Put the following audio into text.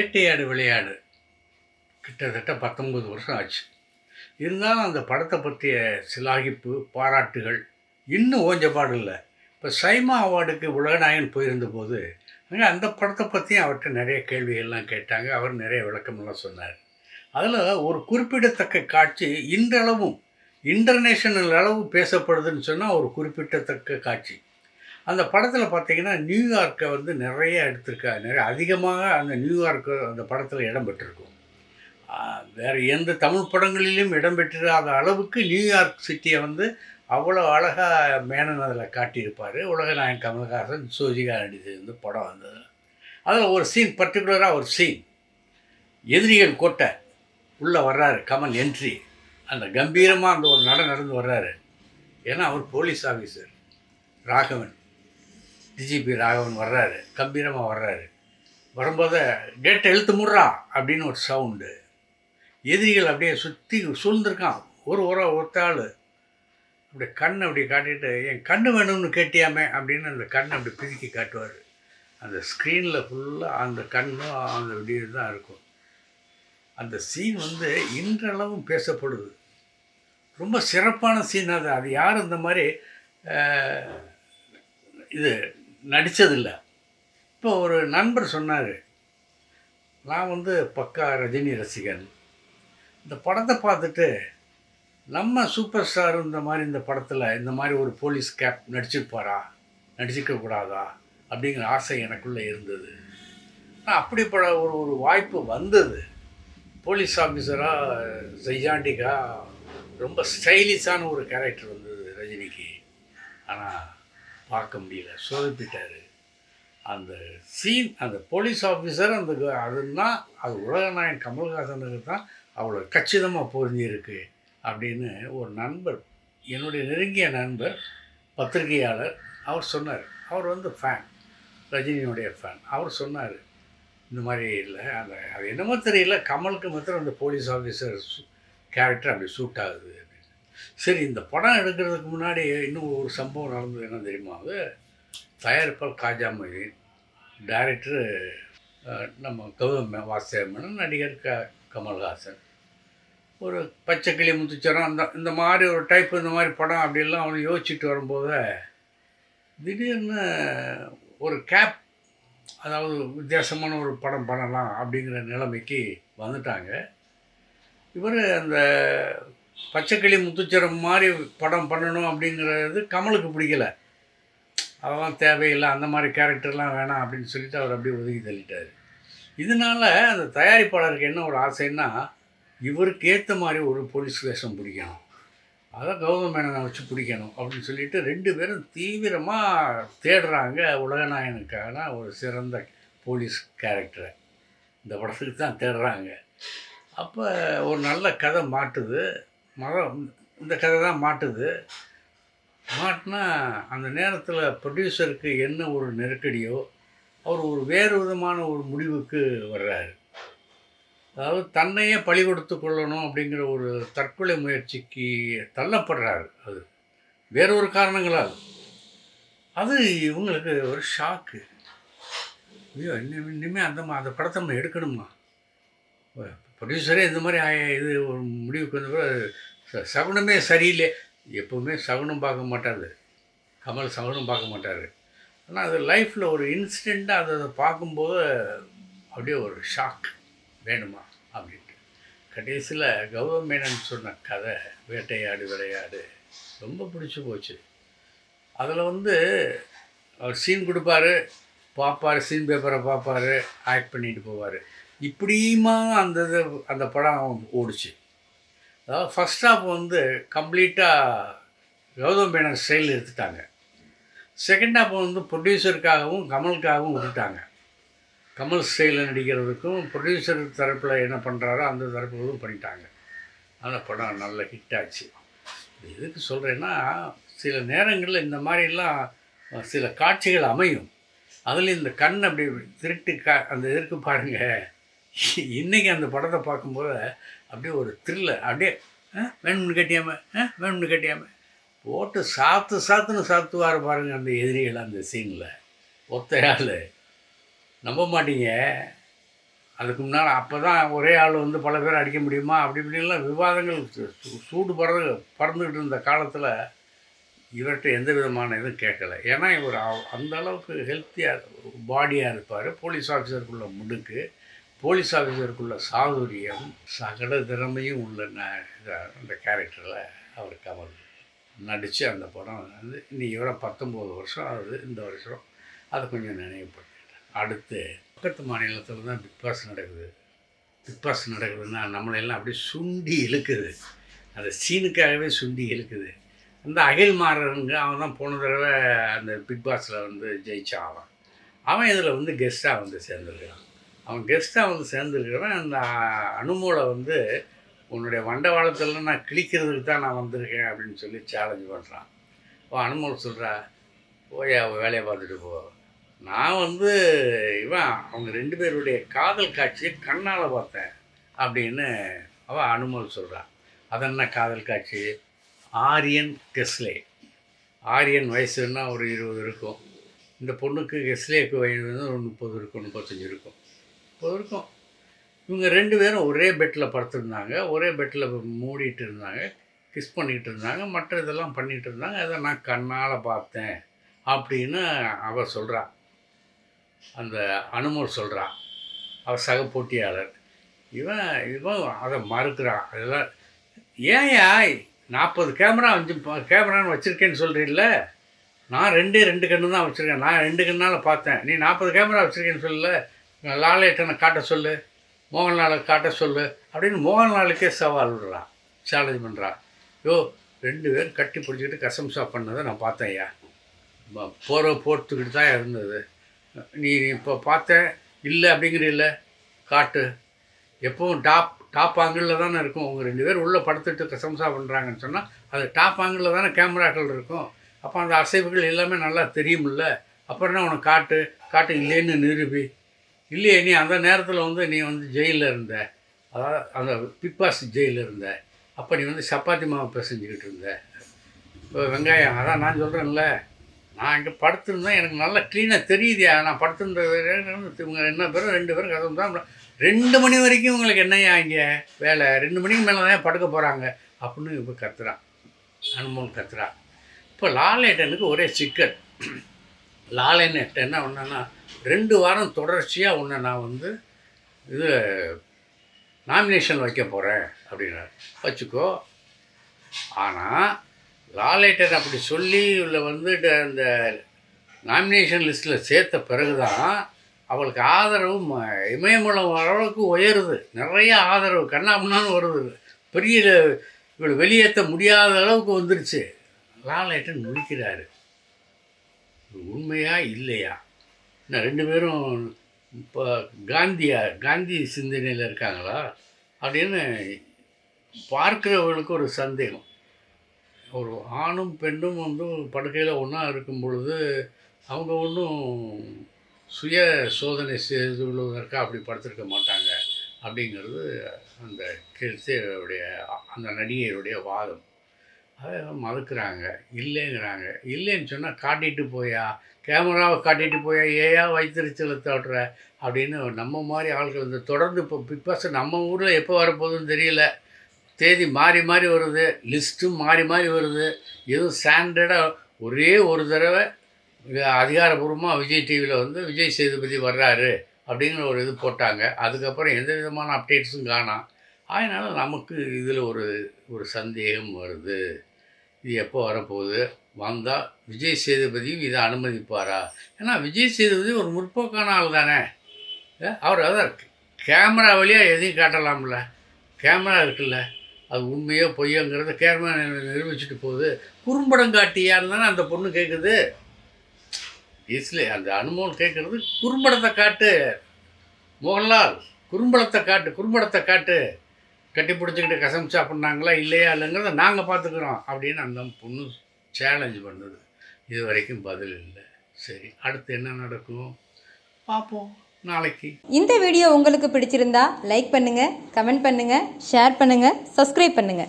வேட்டையாடு விளையாடு. கிட்டத்தட்ட பத்தொம்பது வருஷம் ஆச்சு. இருந்தாலும் அந்த படத்தை பற்றிய சிலாகிப்பு பாராட்டுகள் இன்னும் ஓஞ்ச பாடு இல்லை. இப்போ சைமா அவார்டுக்கு உலகநாயகன் போயிருந்த போது அங்கே அந்த படத்தை பற்றியும் அவர்கிட்ட நிறைய கேள்விகள்லாம் கேட்டாங்க. அவர் நிறைய விளக்கமெல்லாம் சொன்னார். அதில் ஒரு குறிப்பிடத்தக்க காட்சி இன்றளவும் இன்டர்நேஷனல் அளவு பேசப்படுதுன்னு சொன்னால் ஒரு குறிப்பிடத்தக்க காட்சி. அந்த படத்தில் பார்த்தீங்கன்னா நியூயார்க்கை வந்து நிறைய எடுத்திருக்கா நிறைய அதிகமாக அந்த நியூயார்க்கு அந்த படத்தில் இடம் பெற்றிருக்கும். வேறு எந்த தமிழ் படங்களிலும் இடம் பெற்றிராத அளவுக்கு நியூயார்க் சிட்டியை வந்து அவ்வளோ அழகாக மேனன் அதில் காட்டியிருப்பார். உலகநாயகன் கமல்ஹாசன் சோஜிகா நடித்தது வந்து படம் வந்தது. அதில் ஒரு சீன் பர்டிகுலராக ஒரு சீன். எதிரிகள் கோட்டை உள்ளே வர்றாரு கமல் என்ட்ரி அந்த கம்பீரமாக அந்த ஒரு நட நடந்து வர்றாரு. ஏன்னா அவர் police officer Raghavan. DGP Raghavan வர்றாரு கம்பீரமாக வர்றாரு. வரும்போது கேட்டை எழுத்து முடுறா அப்படின்னு ஒரு சவுண்டு. எதிரிகள் அப்படியே சுற்றி சூழ்ந்திருக்கான். ஒரு ஒரு ஒருத்தாள் அப்படியே கண் அப்படி காட்டிட்டு என் கண் வேணும்னு கேட்டியாமே அப்படின்னு அந்த கண்ணை அப்படி பிதுக்கி காட்டுவார். அந்த ஸ்க்ரீனில் ஃபுல்லாக அந்த கண்ணும் அந்த வீடியோ தான் இருக்கும். அந்த சீன் வந்து இன்றளவும் பேசப்படுது. ரொம்ப சிறப்பான சீன் அது. அது யாரும் இந்த மாதிரி இது நடித்ததில்லை இப்போ ஒரு நண்பர் சொன்னார் நான் வந்து பக்கா ரஜினி ரசிகன். இந்த படத்தை பார்த்துட்டு நம்ம சூப்பர் ஸ்டார் இந்த மாதிரி இந்த படத்தில் இந்த மாதிரி ஒரு போலீஸ் கேப் நடிச்சிருப்பாரா? நடிச்சிருக்க கூடாதா? அப்படிங்கிற ஆசை எனக்குள்ளே இருந்தது. ஆனால் அப்படிப்பட ஒரு ஒரு வாய்ப்பு வந்தது. போலீஸ் ஆஃபீஸராக ஜெய்ஜாண்டிகா ரொம்ப ஸ்டைலிஷான ஒரு கேரக்டர் வந்தது ரஜினிக்கு. ஆனால் பார்க்க முடியல. சொதப்பிட்டார். அந்த சீன் அந்த போலீஸ் ஆஃபீஸர் அந்த அதுன்னா அது உலகநாயகன் கமல்ஹாசனுக்கு தான் அவ்வளோ கச்சிதமாக பொருந்தியிருக்கு அப்படின்னு ஒரு நண்பர் என்னுடைய நெருங்கிய நண்பர் பத்திரிகையாளர் அவர் சொன்னார். அவர் வந்து ஃபேன் ரஜினியுடைய ஃபேன் அவர் சொன்னார் இந்த மாதிரி இல்லை அந்த அது என்னமோ தெரியல கமலுக்கு மாத்திரம் அந்த போலீஸ் ஆஃபீஸர் கேரக்டர் அப்படி சூட் ஆகுது. சரி இந்த படம் எடுக்கிறதுக்கு முன்னாடி இன்னும் ஒரு சம்பவம் நடந்தது என்ன தெரியுமா? அது தயாரிப்பாளர் காஜா மொய்தீன் டைரக்டரு நம்ம கௌதம் மே- நடிகர் க கமல்ஹாசன். ஒரு பச்சை கிளி முத்துச்சரம் அந்த இந்த மாதிரி ஒரு டைப் இந்த மாதிரி படம் அப்படிலாம் அவனை யோசிச்சுட்டு வரும்போது திடீர்னு ஒரு கேப் அதாவது வித்தியாசமான ஒரு படம் பண்ணலாம் அப்படிங்கிற நிலைமைக்கு வந்துட்டாங்க. இவர் அந்த பச்சைக்கிளி முத்துச்சரம் மாதிரி படம் பண்ணணும் அப்படிங்கிறது கமலுக்கு பிடிக்கல. அதெல்லாம் தேவையில்லை அந்த மாதிரி கேரக்டர்லாம் வேணாம் அப்படின்னு சொல்லிட்டு அவர் அப்படியே ஒதுக்கி தள்ளிட்டார். இதனால அந்த தயாரிப்பாளருக்கு என்ன ஒரு ஆசைன்னா இவருக்கு ஏற்ற மாதிரி ஒரு போலீஸ் வேஷம் பிடிக்கணும். அதை கௌதம் மேனனை வச்சு பிடிக்கணும் அப்படின்னு சொல்லிட்டு ரெண்டு பேரும் தீவிரமாக தேடுறாங்க உலகநாயனுக்கான ஒரு சிறந்த போலீஸ் கேரக்டரை இந்த படத்துக்கு தான் தேடுறாங்க. அப்போ ஒரு நல்ல கதை மாட்டுது. மரம் இந்த கதை தான் மாட்டுது. மாட்டினா அந்த நேரத்தில் ப்ரொடியூசருக்கு என்ன ஒரு நெருக்கடியோ அவர் ஒரு வேறு விதமான ஒரு முடிவுக்கு வர்றாரு. அதாவது தன்னையே பழி கொடுத்து கொள்ளணும் அப்படிங்கிற ஒரு தற்கொலை முயற்சிக்கு தள்ளப்படுறாரு அது. வேறொரு காரணங்களால். அது இவங்களுக்கு ஒரு ஷாக்கு ஐயோ இனிமே இனிமேல் அந்த அந்த படத்தை நம்ம எடுக்கணுமா? ப்ரொடியூசரே இந்த மாதிரி இது ஒரு முடிவுக்கு வந்த பிறகு ச- சகுனமே சரியில்லை. எப்போவுமே சகுனம் பார்க்க மாட்டார். கமல் சகுனம் பார்க்க மாட்டார். ஆனால் அது லைஃப்பில் ஒரு இன்சிடெண்ட்டாக அதை அதை பார்க்கும்போது அப்படியே ஒரு ஷாக் வேணுமா அப்படின்ட்டு. கடைசியில் கௌதம் மேனன் சொன்ன கதை வேட்டையாடு விளையாடு ரொம்ப பிடிச்சி போச்சு. அதில் வந்து அவர் சீன் கொடுப்பாரு பார்ப்பார் சீன் பேப்பரை பார்ப்பாரு ஆக்ட் பண்ணிட்டு போவார். இப்படியுமா அந்த இது அந்த படம் ஓடுச்சு. அதாவது ஃபஸ்ட் ஹாஃப் வந்து கம்ப்ளீட்டாக கௌதம் மேனன் ஸ்டைல் எடுத்துட்டாங்க. செகண்ட் ஹாஃப் வந்து ப்ரொடியூசருக்காகவும் கமலுக்காகவும் விட்டுட்டாங்க. கமல் ஸ்டைலில் நடிக்கிறதுக்கும் ப்ரொடியூசர் தரப்பில் என்ன பண்ணுறாரோ அந்த தரப்புகளும் பண்ணிட்டாங்க. அந்த படம் நல்ல ஹிட் ஆச்சு. எதுக்கு சொல்கிறேன்னா சில நேரங்களில் இந்த மாதிரிலாம் சில காட்சிகள் அமையும். அதில் இந்த கண் அப்படி திருட்டு கா அந்த இருக்கு பாருங்கள் இன்றைக்கி அந்த படத்தை பார்க்கும்போது அப்படியே ஒரு த்ரில்ல அப்படியே வேணும்னு கட்டியாம வேணும்னு கட்டியாம. போட்டு சாத்து சாத்துன்னு சாத்துவார் பாருங்கள் அந்த எதிரிகள் அந்த சீனில் ஒத்தையாள் நம்ப மாட்டீங்க. அதுக்கு முன்னால் அப்போ தான் ஒரே ஆள் வந்து பல பேர் அடிக்க முடியுமா? அப்படி இப்படின்லாம் விவாதங்கள் சூடு பறந்து பறந்துக்கிட்டு இருந்த காலத்தில் இவர்கிட்ட எந்த விதமான இதுவும் கேட்கல. ஏன்னா இவர் அந்த அளவுக்கு ஹெல்த்தியாக பாடியாக இருப்பார். போலீஸ் ஆஃபீஸருக்குள்ள முடுக்கு. போலீஸ் ஆஃபீஸருக்குள்ள சாதுரியம் சகல திறமையும் உள்ள அந்த கேரக்டரில் அவர் கமல் நடித்து அந்த படம் வந்து இன்னைக்கு வர பத்தொம்போது வருஷம் ஆகுது இந்த வருஷம். அதை கொஞ்சம் நினைவுபடுத்திட்டேன் அடுத்து பக்கத்து மாநிலத்தில் தான் பிக் பாஸ் நடக்குது. பிக் பாஸ் நடக்குதுன்னா நம்மளையெல்லாம் அப்படியே சுண்டி இழுக்குது. அந்த சீனுக்காகவே சுண்டி இழுக்குது. அந்த அகில் மாறனுங்க அவன் தான் போன தடவை அந்த பிக் பாஸில் வந்து ஜெயிச்சான் அவன். அவன் இதில் வந்து கெஸ்ட்டாக வந்து சேர்ந்துருக்கான் அவன் கெஸ்ட்டாக வந்து சேர்ந்துருக்கிறவன். அந்த அனுமோலை வந்து உன்னுடைய வண்டவாளத்தில் நான் கிழிக்கிறதுக்கு தான் நான் வந்திருக்கேன் அப்படின்னு சொல்லி சேலஞ்சு பண்ணுறான் அவன் அனுமூல் சொல்கிறா போய் அவள் வேலையை பார்த்துட்டு போ. நான் வந்து இவன் அவங்க ரெண்டு பேருடைய காதல் காட்சியை கண்ணால் பார்த்தேன் அப்படின்னு அவள் அனுமல் சொல்கிறான் அது என்ன காதல் காட்சி? ஆரியன் கெஸ்லே. ஆரியன் வயசுன்னா ஒரு இருபது இருக்கும். இந்த பொண்ணுக்கு கெஸ்லேக்கு வயது ஒரு முப்பது இருக்கும் முப்பத்தஞ்சு இருக்கும். இப்போ இருக்கும் இவங்க ரெண்டு பேரும் ஒரே பெட்டில் படுத்திருந்தாங்க. ஒரே பெட்டில் மூடிட்டு இருந்தாங்க. கிஸ் பண்ணிகிட்டு இருந்தாங்க. மற்ற இதெல்லாம் பண்ணிகிட்டு இருந்தாங்க. அதை நான் கண்ணால் பார்த்தேன் அப்படின்னு அவர் சொல்கிறா அந்த அனுமர் சொல்கிறா அவர் சக போட்டியாளர். இவன் இவன் அதை மறுக்கிறான். அதெல்லாம் ஏன்யா நாற்பது கேமரா அஞ்சு கேமரான்னு வச்சுருக்கேன்னு சொல்கிறீல்ல நான் ரெண்டே ரெண்டு கண்ணு தான் வச்சுருக்கேன். நான் ரெண்டு கண்ணால் பார்த்தேன். நீ நாற்பது கேமரா வச்சுருக்கேன்னு சொல்லல? லாலேட்டனை காட்ட சொல்லு மோகன்லாலை காட்ட சொல்லு அப்படின்னு மோகன்லாலுக்கே சவால் விடுறான் சேலஞ்ச் பண்ணுறான் யோ ரெண்டு பேரும் கட்டி பிடிச்சிக்கிட்டு கசம்சா பண்ணதை நான் பார்த்தேன் ஐயா. போகிற போர்த்துக்கிட்டு தான் இருந்தது. நீ இப்போ பார்த்த இல்லை அப்படிங்கிற இல்லை காட்டு. எப்பவும் டாப் டாப் ஆங்கிளில் தானே இருக்கும். உங்கள் ரெண்டு பேர் உள்ளே படுத்துட்டு கசம்சா பண்ணுறாங்கன்னு சொன்னால் அது டாப் ஆங்கிளில் தானே கேமராக்கள் இருக்கும். அப்போ அந்த அசைவுகள் எல்லாமே நல்லா தெரியுமில்ல அப்புறம் என்ன உனக்கு காட்டு? காட்டு இல்லைன்னு நிரூபி. இல்லையே நீ அந்த நேரத்தில் வந்து நீ வந்து ஜெயிலில் இருந்த. அதாவது அந்த பிப்பாஸ் ஜெயிலில் இருந்த. அப்போ நீ வந்து சப்பாத்தி மாவு பிசைஞ்சிக்கிட்டு இருந்த. இப்போ வெங்காயம் அதான் நான் சொல்கிறேன்ல நான் இங்கே படுத்திருந்தேன். எனக்கு நல்லா க்ளீனாக தெரியுதியா நான் படுத்திருந்தது இவங்க என்ன பேரும் ரெண்டு பேரும் கதம் தான் ரெண்டு மணி வரைக்கும் உங்களுக்கு என்னையா இங்கே வேலை? ரெண்டு மணிக்கு மேலே தான் படுக்க போகிறாங்க அப்படின்னு இப்போ கத்துறான் அனுமன் கத்துறான் இப்போ லாலேட்டனுக்கு ஒரே சிக்கல். லாலேன்னு என்ன ஒன்றுன்னா ரெண்டு வாரம் தொடர்ச்சியாக உன்னை நான் வந்து இது நாமினேஷன் வைக்க போகிறேன் அப்படின்னாரு. வச்சுக்கோ. ஆனால் லாலேட்டர் அப்படி சொல்லி உள்ள வந்து அந்த நாமினேஷன் லிஸ்ட்டில் சேர்த்த பிறகு தான் அவளுக்கு ஆதரவு ம- இமயமலம் அளவுக்கு உயருது. நிறைய ஆதரவு கண்ணாமண்ணான்னு வருது. பெரிய இவள் வெளியேற்ற முடியாத அளவுக்கு வந்துருச்சு. லாலேட்டன் முடிக்கிறாரு உண்மையா இல்லையா? என்ன ரெண்டு பேரும் இப்போ காந்தியா காந்தி சிந்தனையில் இருக்காங்களா? அப்படின்னு பார்க்குறவர்களுக்கு ஒரு சந்தேகம். ஒரு ஆணும் பெண்ணும் வந்து படுக்கையில் ஒன்றா இருக்கும் பொழுது அவங்க ஒன்றும் சுய சோதனை செய்து கொள்வதற்காக அப்படி படுத்திருக்க மாட்டாங்க அப்படிங்கிறது அந்த கிறிஸ்தவருடைய அந்த நடிகையுடைய வாதம். அதை மறுக்கிறாங்க. இல்லைங்கிறாங்க. இல்லைன்னு சொன்னால் காட்டிட்டு போயா? கேமராவை காட்டிட்டு போயா? ஏயா வைத்திருச்சலை தோட்டுற அப்படின்னு நம்ம மாதிரி ஆட்கள் வந்து தொடர்ந்து இப்போ பிக் பாஸ் நம்ம ஊரில் எப்போ வரப்போகுதுன்னு தெரியல. தேதி மாறி மாறி வருது. லிஸ்ட்டும் மாறி மாறி வருது. எதுவும் ஸ்டாண்டர்டாக ஒரே ஒரு தடவை அதிகாரப்பூர்வமாக விஜய் டிவியில் வந்து விஜய் சேதுபதி வர்றாரு அப்படிங்கிற ஒரு இது போட்டாங்க. அதுக்கப்புறம் எந்த விதமான அப்டேட்ஸும் காணாம். அதனால் நமக்கு இதில் ஒரு ஒரு சந்தேகம் வருது. இது எப்போ வரப்போகுது? வந்தால் விஜய் சேதுபதியும் இதை அனுமதிப்பாரா? ஏன்னா விஜய் சேதுபதி ஒரு முற்போக்கான ஆள் தானே. அவர் அதான் கேமரா வழியாக எதையும் காட்டலாம்ல. கேமரா இருக்குல்ல. அது உண்மையோ பொய்யோங்கிறத கேமரா நிரூபிச்சுட்டு போகுது. குறும்படம் காட்டியான்னு தானே அந்த பொண்ணு கேட்குது இஸ்லே அந்த அனுபவம் கேட்குறது குறும்படத்தை காட்டு. மோகன்லால் குறும்படத்தை காட்டு குறும்படத்தை காட்டு. கட்டி பிடிச்சிக்கிட்டு கசமிச்சா பண்ணாங்களா இல்லையா இல்லைங்கிறத நாங்கள் பார்த்துக்குறோம் அப்படின்னு அந்த பொண்ணு சேலஞ்ச் பண்ணுது. இது வரைக்கும் பதில் இல்லை. சரி அடுத்து என்ன நடக்கும்? பார்ப்போம். நாளைக்கு. இந்த வீடியோ உங்களுக்கு பிடிச்சிருந்தா லைக் பண்ணுங்க கமெண்ட் பண்ணுங்க ஷேர் பண்ணுங்க சப்ஸ்கிரைப் பண்ணுங்க.